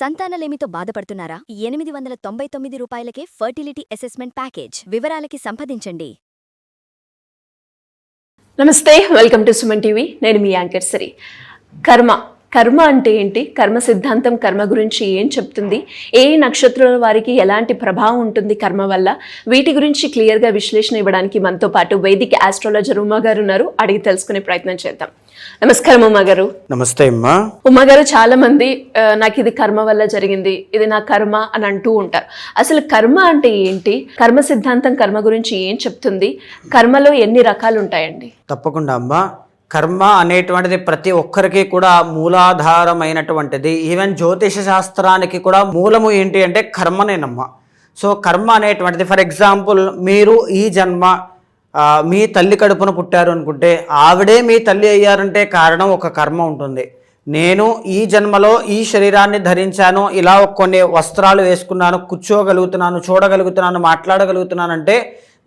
సంతానలేమితో బాధపడుతున్నారా? ఎనిమిది వందల తొంభై తొమ్మిది రూపాయలకే ఫర్టిలిటీ అసెస్మెంట్ ప్యాకేజ్ వివరాలకి సంప్రదించండి. నమస్తే వెల్కమ్ టు సుమన్ టీవీ. నేను మీ యాంకర్ సరి. కర్మ కర్మ అంటే ఏంటి? కర్మ సిద్ధాంతం కర్మ గురించి ఏం చెప్తుంది? ఏ నక్షత్రాల వారికి ఎలాంటి ప్రభావం ఉంటుంది కర్మ వల్ల? వీటి గురించి క్లియర్గా విశ్లేషణ ఇవ్వడానికి మనతో పాటు వైదిక ఆస్ట్రాలజర్ ఉమా గారు ఉన్నారు. అడిగి తెలుసుకునే ప్రయత్నం చేద్దాం. నమస్కారం ఉమా గారు. నమస్తే అమ్మా. ఉమా గారు చాలా మంది నాకు ఇది కర్మ వల్ల జరిగింది ఇది నా కర్మ అని అంటూ ఉంటారు. అసలు కర్మ అంటే ఏంటి? కర్మ సిద్ధాంతం కర్మ గురించి ఏం చెప్తుంది? కర్మలో ఎన్ని రకాలు ఉంటాయండి? తప్పకుండా అమ్మా. కర్మ అనేటువంటిది ప్రతి ఒక్కరికి కూడా మూలాధారమైనటువంటిది. ఈవెన్ జ్యోతిష శాస్త్రానికి కూడా మూలము ఏంటి అంటే కర్మనేనమ్మా సో కర్మ అనేటువంటిది ఫర్ ఎగ్జాంపుల్ మీరు ఈ జన్మ మీ తల్లి కడుపున పుట్టారు అనుకుంటే ఆవిడే మీ తల్లి అయ్యారంటే కారణం ఒక కర్మ ఉంటుంది. నేను ఈ జన్మలో ఈ శరీరాన్ని ధరించాను ఇలా కొన్ని వస్త్రాలు వేసుకున్నాను కూర్చోగలుగుతున్నాను చూడగలుగుతున్నాను మాట్లాడగలుగుతున్నానంటే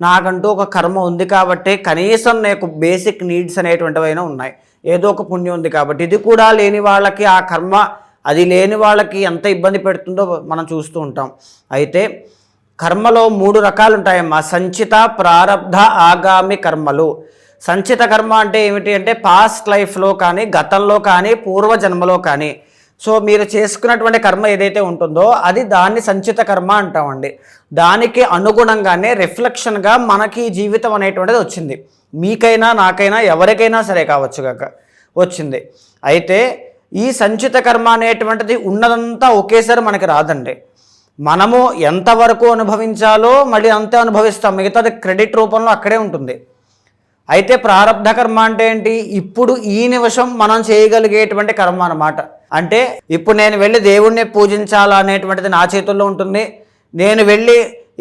నాకంటూ ఒక కర్మ ఉంది కాబట్టి కనీసం నాకు బేసిక్ నీడ్స్ అనేటువంటివైనా ఉన్నాయి. ఏదో ఒక పుణ్యం ఉంది కాబట్టి ఇది కూడా లేని వాళ్ళకి ఆ కర్మ అది లేని వాళ్ళకి ఎంత ఇబ్బంది పెడుతుందో మనం చూస్తూ ఉంటాం. అయితే కర్మలో మూడు రకాలు ఉంటాయమ్మా సంచిత ప్రారబ్ధ ఆగామి కర్మలు. సంచిత కర్మ అంటే ఏమిటి అంటే పాస్ట్ లైఫ్లో కానీ గతంలో కానీ పూర్వజన్మలో కానీ. సో మీరు చేసుకున్నటువంటి కర్మ ఏదైతే ఉంటుందో అది దాన్ని సంచిత కర్మ అంటామండి. దానికి అనుగుణంగానే రిఫ్లెక్షన్గా మనకి జీవితం అనేటువంటిది వచ్చింది. మీకైనా నాకైనా ఎవరికైనా సరే కావచ్చు కాక వచ్చింది. అయితే ఈ సంచిత కర్మ అనేటువంటిది ఉన్నదంతా ఒకేసారి మనకి రాదండి. మనము ఎంతవరకు అనుభవించాలో మళ్ళీ అంతే అనుభవిస్తాం. మిగతాది క్రెడిట్ రూపంలో అక్కడే ఉంటుంది. అయితే ప్రారంధ కర్మ అంటే ఏంటి? ఇప్పుడు ఈ నిమిషం మనం చేయగలిగేటువంటి కర్మ అన్నమాట. అంటే ఇప్పుడు నేను వెళ్ళి దేవుణ్ణి పూజించాలా అనేటువంటిది నా చేతుల్లో ఉంటుంది. నేను వెళ్ళి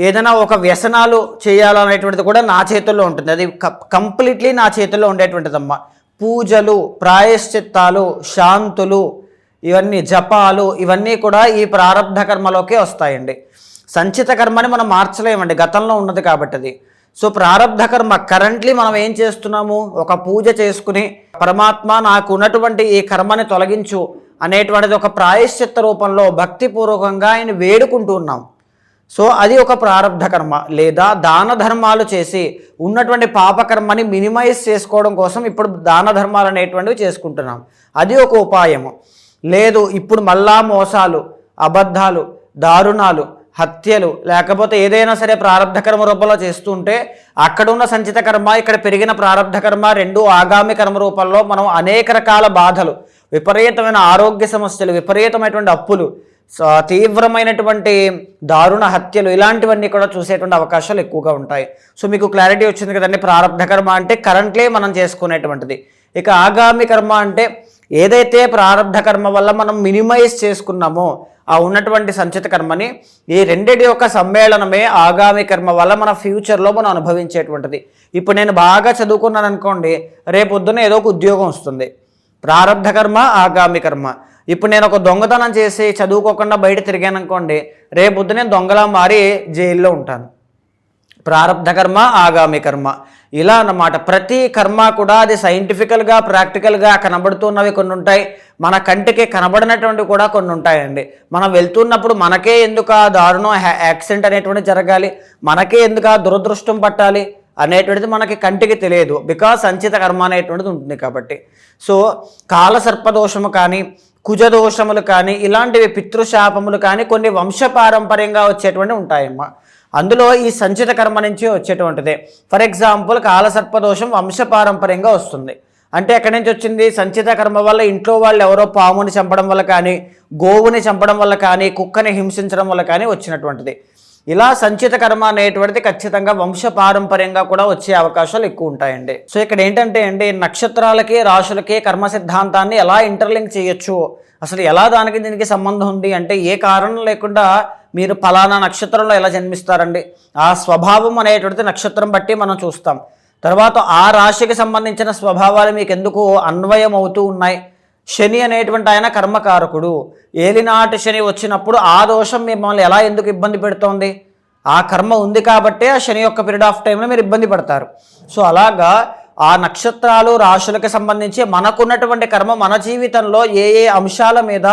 ఏదైనా ఒక వ్యసనాలు చేయాలనేటువంటిది కూడా నా చేతుల్లో ఉంటుంది. అది కంప్లీట్లీ నా చేతుల్లో ఉండేటువంటిదమ్మా. పూజలు ప్రాయశ్చిత్తాలు శాంతులు ఇవన్నీ జపాలు ఇవన్నీ కూడా ఈ ప్రారంభ కర్మలోకే వస్తాయండి. సంచిత కర్మని మనం మార్చలేమండి. గతంలో ఉన్నది కాబట్టి అది. సో ప్రారంధ కర్మ కరెంట్లీ మనం ఏం చేస్తున్నాము? ఒక పూజ చేసుకుని పరమాత్మ నాకు ఉన్నటువంటి ఈ కర్మని తొలగించు. అనేటువంటిది ఒక ప్రాయశ్చిత్త రూపంలో భక్తిపూర్వకంగా ఆయన వేడుకుంటూ ఉన్నాం. సో అది ఒక ప్రారంధ కర్మ లేదా దాన ధర్మాలు చేసి ఉన్నటువంటి పాపకర్మని మినిమైజ్ చేసుకోవడం కోసం ఇప్పుడు దాన ధర్మాలు అనేటువంటివి చేసుకుంటున్నాం. అది ఒక ఉపాయము. లేదు ఇప్పుడు మళ్ళా మోసాలు అబద్ధాలు దారుణాలు హత్యలు లేకపోతే ఏదైనా సరే ప్రారంధ కర్మ రూపంలో చేస్తుంటే అక్కడ ఉన్న సంచిత కర్మ ఇక్కడ పెరిగిన ప్రారంధ కర్మ రెండు ఆగామి కర్మ రూపంలో మనం అనేక రకాల బాధలు విపరీతమైన ఆరోగ్య సమస్యలు విపరీతమైనటువంటి అప్పులు తీవ్రమైనటువంటి దారుణ హత్యలు ఇలాంటివన్నీ కూడా చూసేటువంటి అవకాశాలు ఎక్కువగా ఉంటాయి. సో మీకు క్లారిటీ వచ్చింది కదండి ప్రారంభ కర్మ అంటే కరెంట్లీ మనం చేసుకునేటువంటిది. ఇక ఆగామి కర్మ అంటే ఏదైతే ప్రారంభ కర్మ వల్ల మనం మినిమైజ్ చేసుకున్నామో ఆ ఉన్నటువంటి సంచిత కర్మని ఈ రెండిటి యొక్క సమ్మేళనమే ఆగామి కర్మ వల్ల మన ఫ్యూచర్లో మనం అనుభవించేటువంటిది. ఇప్పుడు నేను బాగా చదువుకున్నాను అనుకోండి రేపు ఏదో ఒక ఉద్యోగం వస్తుంది. ప్రారంధ కర్మ ఆగామి కర్మ ఇప్పుడు నేను ఒక దొంగతనం చేసి చదువుకోకుండా బయట తిరిగాను అనుకోండి రేపు నేను దొంగలా మారి జైల్లో ఉంటాను. ప్రారంధ కర్మ ఆగామి కర్మ ఇలా అన్నమాట. ప్రతి కర్మ కూడా అది సైంటిఫికల్గా ప్రాక్టికల్గా కనబడుతున్నవి కొన్ని ఉంటాయి. మన కంటికి కనబడినటువంటి కూడా కొన్ని ఉంటాయండి. మనం వెళ్తున్నప్పుడు మనకే ఎందుకు ఆ దారుణం యాక్సిడెంట్ అనేటువంటి జరగాలి? మనకే ఎందుకు ఆ దురదృష్టం పట్టాలి? అనేటువంటిది మనకి కంటికి తెలియదు. బికాస్ సంచిత కర్మ అనేటువంటిది ఉంటుంది కాబట్టి. సో కాలసర్పదోషము కానీ కుజదోషములు కానీ ఇలాంటివి పితృశాపములు కానీ కొన్ని వంశపారంపర్యంగా వచ్చేటువంటి ఉంటాయమ్మా. అందులో ఈ సంచిత కర్మ నుంచి వచ్చేటువంటిదే. ఫర్ ఎగ్జాంపుల్ కాలసర్పదోషం వంశపారంపర్యంగా వస్తుంది. అంటే ఎక్కడి నుంచి వచ్చింది? సంచిత కర్మ వల్ల ఇంట్లో వాళ్ళు ఎవరో పాముని చంపడం వల్ల కానీ గోవుని చంపడం వల్ల కానీ కుక్కని హింసించడం వల్ల కానీ వచ్చినటువంటిది. ఇలా సంచిత కర్మ అనేటువంటిది ఖచ్చితంగా వంశ పారంపర్యంగా కూడా వచ్చే అవకాశాలు ఎక్కువ ఉంటాయండి. సో ఇక్కడ ఏంటంటే అండి నక్షత్రాలకి రాశులకి కర్మ సిద్ధాంతాన్ని ఎలా ఇంటర్లింక్ చేయొచ్చు? అసలు ఎలా దానికి దీనికి సంబంధం ఉంది? అంటే ఏ కారణం లేకుండా మీరు ఫలానా నక్షత్రంలో ఎలా జన్మిస్తారండి? ఆ స్వభావం అనేటువంటిది నక్షత్రం బట్టి మనం చూస్తాం. తర్వాత ఆ రాశికి సంబంధించిన స్వభావాలు మీకు ఎందుకు అన్వయం అవుతూ ఉన్నాయి? శని అనేటువంటి ఆయన కర్మకారకుడు. ఏలినాటి శని వచ్చినప్పుడు ఆ దోషం మిమ్మల్ని ఎలా ఎందుకు ఇబ్బంది పెడుతోంది? ఆ కర్మ ఉంది కాబట్టే ఆ శని యొక్క పీరియడ్ ఆఫ్ టైంలో మీరు ఇబ్బంది పడతారు. సో అలాగా ఆ నక్షత్రాలు రాశులకు సంబంధించి మనకున్నటువంటి కర్మ మన జీవితంలో ఏ ఏ అంశాల మీద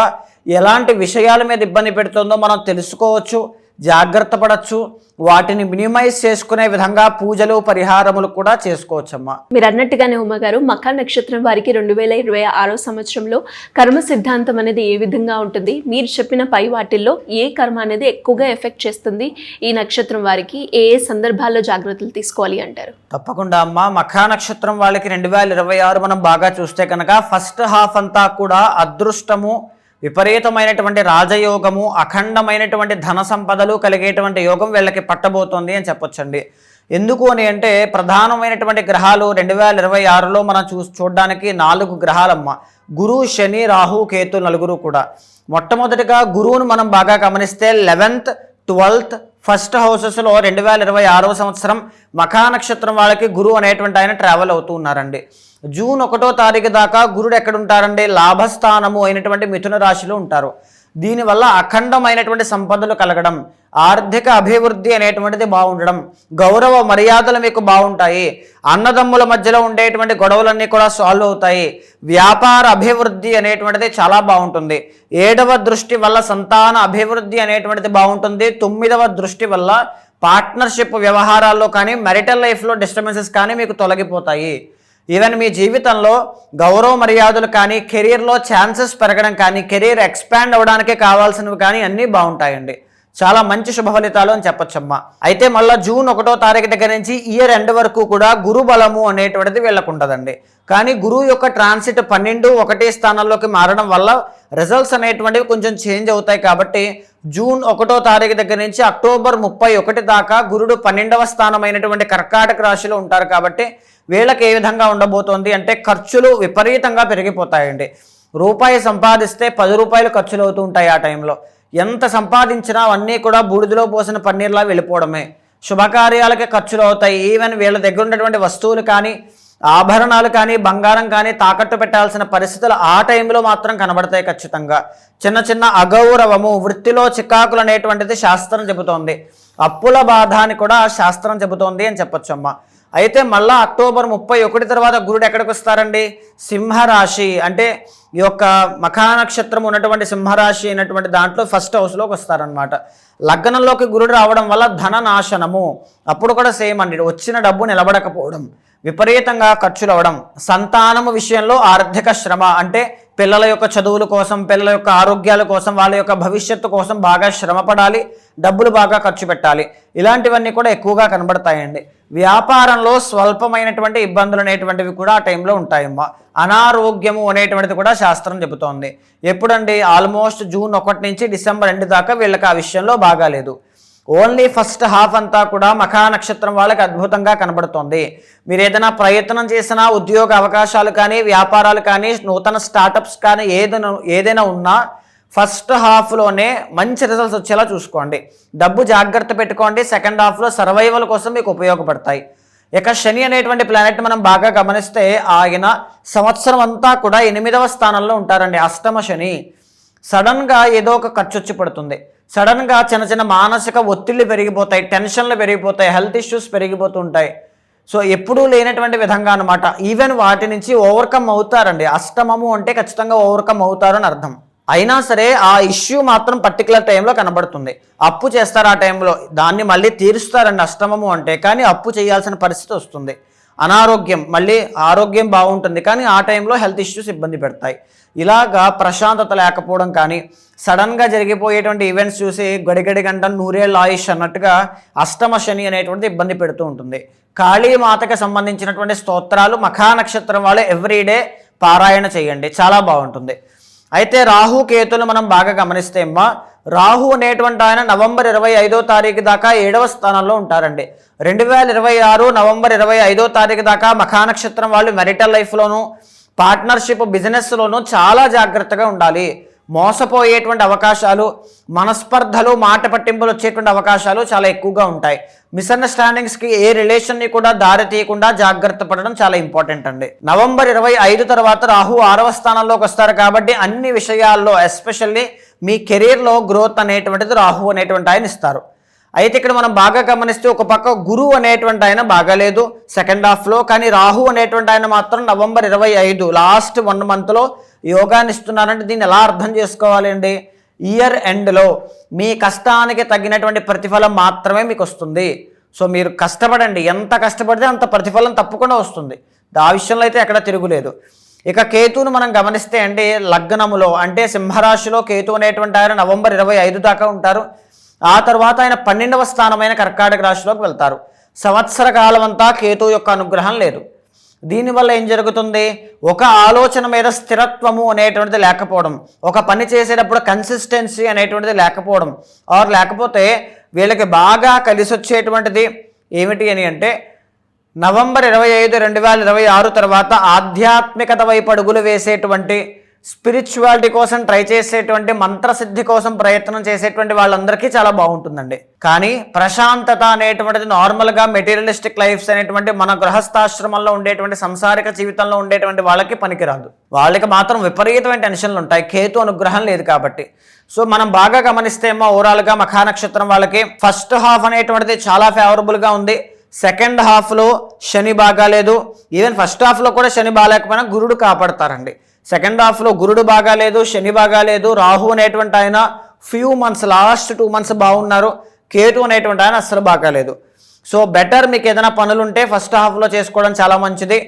ఎలాంటి విషయాల మీద ఇబ్బంది పెడుతుందో మనం తెలుసుకోవచ్చు. జాగ్రత్త పడచ్చు. వాటిని మినిమైజ్ చేసుకునే విధంగా పూజలు పరిహారములు కూడా చేసుకోవచ్చమ్మా. మీరు అన్నట్టుగానే ఉమ్మగారు మఖా నక్షత్రం వారికి రెండు వేల ఇరవై ఆరో సంవత్సరంలో కర్మ సిద్ధాంతం అనేది ఏ విధంగా ఉంటుంది? మీరు చెప్పిన పై వాటిల్లో ఏ కర్మ అనేది ఎక్కువగా ఎఫెక్ట్ చేస్తుంది? ఈ నక్షత్రం వారికి ఏ ఏ సందర్భాల్లో జాగ్రత్తలు తీసుకోవాలి అంటారు? తప్పకుండా అమ్మ. మఖా నక్షత్రం వాళ్ళకి రెండు వేల ఇరవై ఆరు మనం బాగా చూస్తే కనుక ఫస్ట్ హాఫ్ అంతా కూడా అదృష్టము విపరీతమైనటువంటి రాజయోగము అఖండమైనటువంటి ధన సంపదలు కలిగేటువంటి యోగం వీళ్ళకి పట్టబోతోంది అని చెప్పొచ్చండి. ఎందుకు అని అంటే ప్రధానమైనటువంటి గ్రహాలు రెండు వేల ఇరవై ఆరులో మనం చూ చూడడానికి నాలుగు గ్రహాలమ్మ. గురు శని రాహు కేతు నలుగురు కూడా. మొట్టమొదటిగా గురువును మనం బాగా గమనిస్తే లెవెన్త్ ట్వెల్త్ ఫస్ట్ హౌసెస్లో రెండు వేల ఇరవై ఆరవ సంవత్సరం మఖా నక్షత్రం వాళ్ళకి గురువు అనేటువంటి ఆయన ట్రావెల్ అవుతూ ఉన్నారండి. జూన్ ఒకటో తారీఖు దాకా గురుడు ఎక్కడ ఉంటారండి లాభస్థానము అయినటువంటి మిథున రాశిలో ఉంటారు. దీనివల్ల అఖండమైనటువంటి సంపదలు కలగడం ఆర్థిక అభివృద్ధి అనేటువంటిది బాగుండడం గౌరవ మర్యాదలు మీకు బాగుంటాయి అన్నదమ్ముల మధ్యలో ఉండేటువంటి గొడవలన్నీ కూడా సాల్వ్ అవుతాయి వ్యాపార అభివృద్ధి అనేటువంటిది చాలా బాగుంటుంది. ఏడవ దృష్టి వల్ల సంతాన అభివృద్ధి అనేటువంటిది బాగుంటుంది. తొమ్మిదవ దృష్టి వల్ల పార్ట్నర్షిప్ వ్యవహారాల్లో కానీ మెరిటల్ లైఫ్లో డిస్టర్బెన్సెస్ కానీ మీకు తొలగిపోతాయి. ఈవెన్ మీ జీవితంలో గౌరవ మర్యాదలు కానీ కెరీర్లో ఛాన్సెస్ పెరగడం కానీ కెరీర్ ఎక్స్పాండ్ అవ్వడానికి కావాల్సినవి కానీ అన్నీ బాగుంటాయండి. చాలా మంచి శుభ ఫలితాలు అని చెప్పొచ్చమ్మా. అయితే మళ్ళీ జూన్ ఒకటో తారీఖు దగ్గర నుంచి ఇయర్ ఎండ్ వరకు కూడా గురు బలము అనేటువంటిది వీళ్ళకుంటుందండి కానీ గురువు యొక్క ట్రాన్సిట్ పన్నెండు ఒకటే స్థానాల్లోకి మారడం వల్ల రిజల్ట్స్ అనేటువంటివి కొంచెం చేంజ్ అవుతాయి కాబట్టి జూన్ ఒకటో తారీఖు దగ్గర నుంచి అక్టోబర్ ముప్పై ఒకటి దాకా గురుడు పన్నెండవ స్థానమైనటువంటి కర్కాటక రాశిలో ఉంటారు కాబట్టి వీళ్ళకి ఏ విధంగా ఉండబోతోంది అంటే ఖర్చులు విపరీతంగా పెరిగిపోతాయండి. రూపాయి సంపాదిస్తే పది రూపాయలు ఖర్చులు అవుతూ ఉంటాయి ఆ టైంలో. ఎంత సంపాదించినా అన్నీ కూడా బూడిదలో పోసిన పన్నీర్లా వెళ్ళిపోవడమే. శుభకార్యాలకి ఖర్చులు అవుతాయి. ఈవెన్ వీళ్ళ దగ్గర ఉన్నటువంటి వస్తువులు కానీ ఆభరణాలు కానీ బంగారం కానీ తాకట్టు పెట్టాల్సిన పరిస్థితులు ఆ టైంలో మాత్రం కనబడతాయి ఖచ్చితంగా. చిన్న చిన్న అగౌరవము వృత్తిలో చికాకులు అనేటువంటిది శాస్త్రం చెబుతోంది. అప్పుల బాధ అని కూడా శాస్త్రం చెబుతోంది అని చెప్పొచ్చమ్మా. అయితే మళ్ళా అక్టోబర్ ముప్పై ఒకటి తర్వాత గురుడు ఎక్కడికి వస్తారండి? సింహరాశి. అంటే ఈ యొక్క మఖానక్షత్రం ఉన్నటువంటి సింహరాశి అయినటువంటి దాంట్లో ఫస్ట్ హౌస్లోకి వస్తారనమాట లగ్నంలోకి గురుడు రావడం వల్ల ధన నాశనము అప్పుడు కూడా సేమ్ అండి. వచ్చిన డబ్బు నిలబడకపోవడం విపరీతంగా ఖర్చులు అవ్వడం సంతానము విషయంలో ఆర్థిక శ్రమ అంటే పిల్లల యొక్క చదువుల కోసం పిల్లల యొక్క ఆరోగ్యాల కోసం వాళ్ళ యొక్క భవిష్యత్తు కోసం బాగా శ్రమపడాలి డబ్బులు బాగా ఖర్చు పెట్టాలి. ఇలాంటివన్నీ కూడా ఎక్కువగా కనబడతాయండి. వ్యాపారంలో స్వల్పమైనటువంటి ఇబ్బందులు అనేటువంటివి కూడా ఆ టైంలో ఉంటాయమ్మా. అనారోగ్యము అనేటువంటిది కూడా శాస్త్రం చెబుతోంది. ఎప్పుడండి? ఆల్మోస్ట్ జూన్ ఒకటి నుంచి డిసెంబర్ రెండు దాకా వీళ్ళకి ఆ విషయంలో బాగాలేదు. ఓన్లీ ఫస్ట్ హాఫ్ అంతా కూడా మఖా నక్షత్రం వాళ్ళకి అద్భుతంగా కనబడుతుంది. మీరు ఏదైనా ప్రయత్నం చేసినా ఉద్యోగ అవకాశాలు కానీ వ్యాపారాలు కానీ నూతన స్టార్టప్స్ కానీ ఏదైనా ఏదైనా ఉన్నా ఫస్ట్ హాఫ్లోనే మంచి రిజల్ట్స్ వచ్చేలా చూసుకోండి. డబ్బు జాగ్రత్త పెట్టుకోండి. సెకండ్ హాఫ్లో సర్వైవల్ కోసం మీకు ఉపయోగపడతాయి. ఇక శని అనేటువంటి ప్లానెట్ మనం బాగా గమనిస్తే ఆయన సంవత్సరం అంతా కూడా ఎనిమిదవ స్థానంలో ఉంటారండి. అష్టమ శని. సడన్గా ఏదో ఒక ఖర్చు వచ్చి పడుతుంది. సడన్గా చిన్న చిన్న మానసిక ఒత్తిళ్ళు పెరిగిపోతాయి టెన్షన్లు పెరిగిపోతాయి హెల్త్ ఇష్యూస్ పెరిగిపోతుంటాయి. సో ఎప్పుడూ లేనటువంటి విధంగా అనమాట ఈవెన్ వాటి నుంచి ఓవర్కమ్ అవుతారండి. అష్టమము అంటే ఖచ్చితంగా ఓవర్కమ్ అవుతారు అని అర్థం. అయినా సరే ఆ ఇష్యూ మాత్రం పర్టికులర్ టైంలో కనబడుతుంది. అప్పు చేస్తారు ఆ టైంలో. దాన్ని మళ్ళీ తీరుస్తారండి అష్టమము అంటే. కానీ అప్పు చేయాల్సిన పరిస్థితి వస్తుంది. అనారోగ్యం మళ్ళీ ఆరోగ్యం బాగుంటుంది కానీ ఆ టైంలో హెల్త్ ఇష్యూస్ ఇబ్బంది పెడతాయి. ఇలాగా ప్రశాంతత లేకపోవడం కానీ సడన్గా జరిగిపోయేటువంటి ఈవెంట్స్ చూసి గడిగడి గంట నూరేళ్ళ ఆయుష్ అన్నట్టుగా అష్టమ శని అనేటువంటిది ఇబ్బంది పెడుతూ ఉంటుంది. కాళీమాతకి సంబంధించినటువంటి స్తోత్రాలు మఖా నక్షత్రం వాళ్ళు ఎవ్రీడే పారాయణ చేయండి. చాలా బాగుంటుంది. అయితే రాహు కేతులు మనం బాగా గమనిస్తే అమ్మా రాహు అనేటువంటి ఆయన నవంబర్ ఇరవై ఐదో తారీఖు దాకా ఏడవ స్థానంలో ఉంటారండి. రెండు వేల ఇరవై ఆరు నవంబర్ ఇరవై ఐదో తారీఖు దాకా మఖానక్షత్రం వాళ్ళు మెరిటల్ లైఫ్లోను పార్ట్నర్షిప్ బిజినెస్లోనూ చాలా జాగ్రత్తగా ఉండాలి. మోసపోయేటువంటి అవకాశాలు మనస్పర్ధలు మాట పట్టింపులు వచ్చేటువంటి అవకాశాలు చాలా ఎక్కువగా ఉంటాయి. మిస్అండర్స్టాండింగ్స్కి ఏ రిలేషన్ని కూడా దారి తీయకుండా జాగ్రత్త పడడం చాలా ఇంపార్టెంట్ అండి. నవంబర్ ఇరవై ఐదు తర్వాత రాహు ఆరవ స్థానంలోకి వస్తారు కాబట్టి అన్ని విషయాల్లో ఎస్పెషల్లీ మీ కెరీర్లో గ్రోత్ అనేటువంటిది రాహు అనేటువంటి ఆయన ఇస్తారు. అయితే ఇక్కడ మనం బాగా గమనిస్తే ఒక పక్క గురువు అనేటువంటి ఆయన బాగాలేదు సెకండ్ హాఫ్లో కానీ రాహు అనేటువంటి ఆయన మాత్రం నవంబర్ ఇరవై ఐదు లాస్ట్ వన్ మంత్లో యోగాన్ని ఇస్తున్నారంటే దీన్ని ఎలా అర్థం చేసుకోవాలండి ఇయర్ ఎండ్లో మీ కష్టానికి తగినటువంటి ప్రతిఫలం మాత్రమే మీకు వస్తుంది. సో మీరు కష్టపడండి. ఎంత కష్టపడితే అంత ప్రతిఫలం తప్పకుండా వస్తుంది. ఆ విషయంలో అయితే ఎక్కడ తిరుగులేదు. ఇక కేతువును మనం గమనిస్తే అండి లగ్నములో అంటే సింహరాశిలో కేతు అనేటువంటి ఆయన నవంబర్ ఇరవై ఐదు దాకా ఉంటారు. ఆ తర్వాత ఆయన పన్నెండవ స్థానమైన కర్కాటక రాశిలోకి వెళ్తారు. సంవత్సర కాలం అంతా కేతు యొక్క అనుగ్రహం లేదు. దీనివల్ల ఏం జరుగుతుంది? ఒక ఆలోచన మీద స్థిరత్వము అనేటువంటిది లేకపోవడం ఒక పని చేసేటప్పుడు కన్సిస్టెన్సీ అనేటువంటిది లేకపోవడం ఆర్ లేకపోతే వీళ్ళకి బాగా కలిసి వచ్చేటువంటిది ఏమిటి అని అంటే నవంబర్ ఇరవై ఐదు రెండు వేల ఇరవై ఆరు తర్వాత ఆధ్యాత్మికత వైపు అడుగులు వేసేటువంటి స్పిరిచువాలిటీ కోసం ట్రై చేసేటువంటి మంత్రసిద్ధి కోసం ప్రయత్నం చేసేటువంటి వాళ్ళందరికీ చాలా బాగుంటుందండి. కానీ ప్రశాంతత అనేటువంటిది నార్మల్గా మెటీరియలిస్టిక్ లైఫ్స్ అనేటువంటి మన గృహస్థాశ్రమంలో ఉండేటువంటి సంసారిక జీవితంలో ఉండేటువంటి వాళ్ళకి పనికిరాదు. వాళ్ళకి మాత్రం విపరీతమైన టెన్షన్లు ఉంటాయి. కేతు అనుగ్రహం లేదు కాబట్టి. సో మనం బాగా గమనిస్తే ఏమో ఓవరాల్గా మఖా నక్షత్రం వాళ్ళకి ఫస్ట్ హాఫ్ అనేటువంటిది చాలా ఫేవరబుల్గా ఉంది. సెకండ్ హాఫ్లో శని బాగాలేదు. ఈవెన్ ఫస్ట్ హాఫ్లో కూడా శని బాగాలేకపోయినా గురుడు కాపాడతారండి. సెకండ్ హాఫ్లో గురుడు బాగాలేదు శని బాగాలేదు రాహు అనేటువంటి ఆయన few months last two months బాగున్నారు కేతు అనేటువంటి ఆయన అస్సలు బాగాలేదు. సో బెటర్ మీకు ఏదైనా పనులు ఉంటే ఫస్ట్ హాఫ్లో చేసుకోవడం చాలా మంచిది.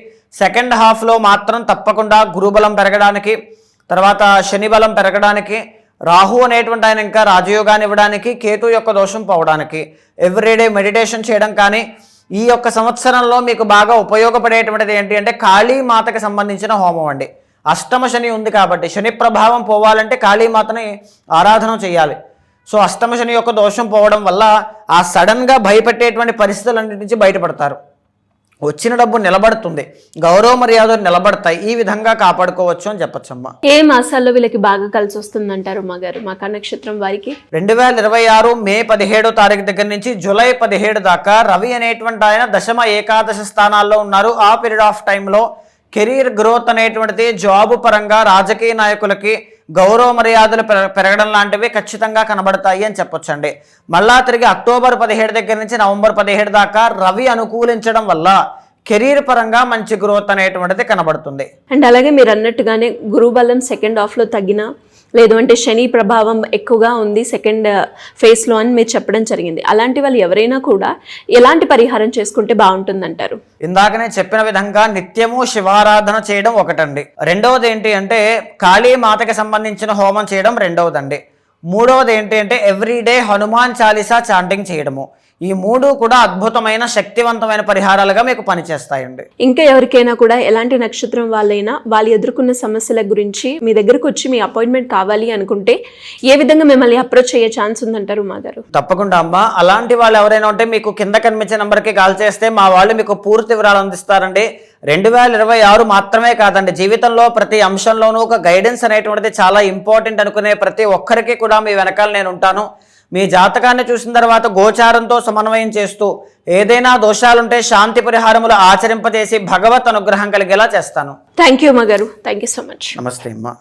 సెకండ్ హాఫ్లో మాత్రం తప్పకుండా గురుబలం పెరగడానికి తర్వాత శని బలం పెరగడానికి రాహు అనేటువంటి ఆయన ఇంకా రాజయోగాన్ని ఇవ్వడానికి కేతు యొక్క దోషం పోవడానికి ఎవ్రీడే మెడిటేషన్ చేయడం కానీ ఈ యొక్క సంవత్సరంలో మీకు బాగా ఉపయోగపడేటువంటిది ఏంటి అంటే కాళీమాతకి సంబంధించిన హోమం అండి. అష్టమ శని ఉంది కాబట్టి శని ప్రభావం పోవాలంటే కాళీమాతని ఆరాధన చేయాలి. సో అష్టమ శని యొక్క దోషం పోవడం వల్ల ఆ సడన్గా భయపెట్టేటువంటి పరిస్థితులన్నిటి నుంచి బయటపడతారు. వచ్చిన డబ్బు నిలబడుతుంది. గౌరవ మర్యాదలు నిలబడతాయి. ఈ విధంగా కాపాడుకోవచ్చు అని చెప్పచ్చమ్మా. ఏ మాసాల్లో వీళ్ళకి బాగా కలిసి వస్తుందంటారు మా గారు? మకా నక్షత్రం వారికి? రెండు వేల ఇరవై ఆరు మే పదిహేడో తారీఖు దగ్గర నుంచి జూలై పదిహేడు దాకా రవి అనేటువంటి ఆయన దశమ ఏకాదశ స్థానాల్లో ఉన్నారు. ఆ పీరియడ్ ఆఫ్ టైంలో కెరీర్ గ్రోత్ అనేటువంటిది జాబ్ పరంగా రాజకీయ నాయకులకి గౌరవ మర్యాదలు పెరగడం లాంటివి ఖచ్చితంగా కనబడతాయి అని చెప్పొచ్చండి. మళ్ళా తిరిగి అక్టోబర్ పదిహేడు దగ్గర నుంచి నవంబర్ పదిహేడు దాకా రవి అనుకూలించడం వల్ల కెరీర్ పరంగా మంచి గ్రోత్ అనేటువంటిది కనబడుతుంది. అండ్ అలాగే మీరు అన్నట్టుగానే గురుబలం సెకండ్ హాఫ్లో తగ్గిన లేదు అంటే శని ప్రభావం ఎక్కువగా ఉంది సెకండ్ ఫేస్లో uh, అని మీరు చెప్పడం జరిగింది. అలాంటి వాళ్ళు ఎవరైనా కూడా ఎలాంటి పరిహారం చేసుకుంటే బాగుంటుందంటారు? ఇందాకనే చెప్పిన విధంగా నిత్యము శివారాధన చేయడం ఒకటండి. రెండవది ఏంటి అంటే కాళీ మాతకి సంబంధించిన హోమం చేయడం రెండవదండి. మూడవది ఏంటి అంటే ఎవ్రీడే హనుమాన్ చాలీసా చాంటింగ్ చేయడము. ఈ మూడు కూడా అద్భుతమైన శక్తివంతమైన పరిహారాలుగా మీకు పనిచేస్తాయండి. ఇంకా ఎవరికైనా కూడా ఎలాంటి నక్షత్రం వాళ్ళైనా వాళ్ళు ఎదుర్కొన్న సమస్యల గురించి మీ దగ్గరకు వచ్చి మీ అపాయింట్మెంట్ కావాలి అనుకుంటే ఏ విధంగా మిమ్మల్ని అప్రోచ్ అయ్యే ఛాన్స్ ఉందంటారు మా గారు? తప్పకుండా అమ్మా. అలాంటి వాళ్ళు ఎవరైనా ఉంటే మీకు కింద కనిపించే నెంబర్కి కాల్ చేస్తే మా వాళ్ళు మీకు పూర్తి వివరాలు అందిస్తారండి. రెండు వేల ఇరవై ఆరు మాత్రమే కాదండి. జీవితంలో ప్రతి అంశంలోనూ ఒక గైడెన్స్ అనేటువంటిది చాలా ఇంపార్టెంట్ అనుకునే ప్రతి ఒక్కరికి కూడా మీ వెనకాల నేను ఉంటాను. మీ జాతకాన్ని చూసిన తర్వాత గోచారంతో సమన్వయం చేస్తూ ఏదైనా దోషాలుంటే శాంతి పరిహారములు ఆచరింపజేసి భగవత్ అనుగ్రహం కలిగేలా చేస్తాను. థ్యాంక్ యూ మా గారు థ్యాంక్ యూ సో మచ్ నమస్తే అమ్మా.